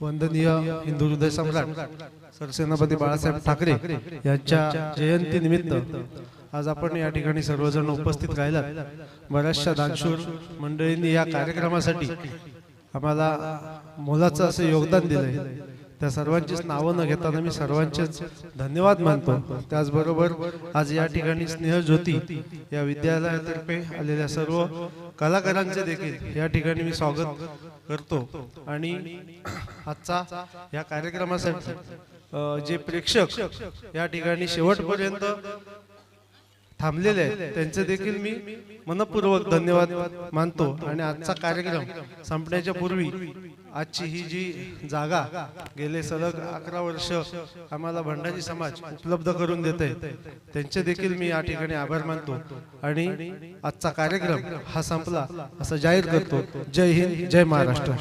वंदनीय हिंदू हृदय सम्राट सरसेनापती बाळासाहेब ठाकरे यांच्या जयंती निमित्त आज आपण या ठिकाणी सर्वजण उपस्थित राहिलात. बऱ्याचशा दानशूर मंडळींनी या कार्यक्रमासाठी आम्हाला मोलाचं असं योगदान दिलंय. त्या सर्वांचीच नावं न घेताना मी सर्वांचेच धन्यवाद मानतो. त्याचबरोबर आज या ठिकाणी स्नेहज्योती या विद्यालयातर्फे आलेल्या सर्व कलाकारांचे देखील या ठिकाणी मी स्वागत करतो. आणि आजचा या कार्यक्रमासाठी जे प्रेक्षक या ठिकाणी शेवटपर्यंत थांबलेले आहेत. त्यांचे देखील मी मनपूर्वक धन्यवाद मानतो आणि आजचा कार्यक्रम संपण्याच्या पूर्वी आजची ही जी जागा गेले सलग अकरा वर्ष आम्हाला भंडारी समाज उपलब्ध करून देते. त्यांचे देखील मी या ठिकाणी आभार मानतो. आणि आजचा कार्यक्रम हा संपला असं जाहीर करतो. जय हिंद जय महाराष्ट्र.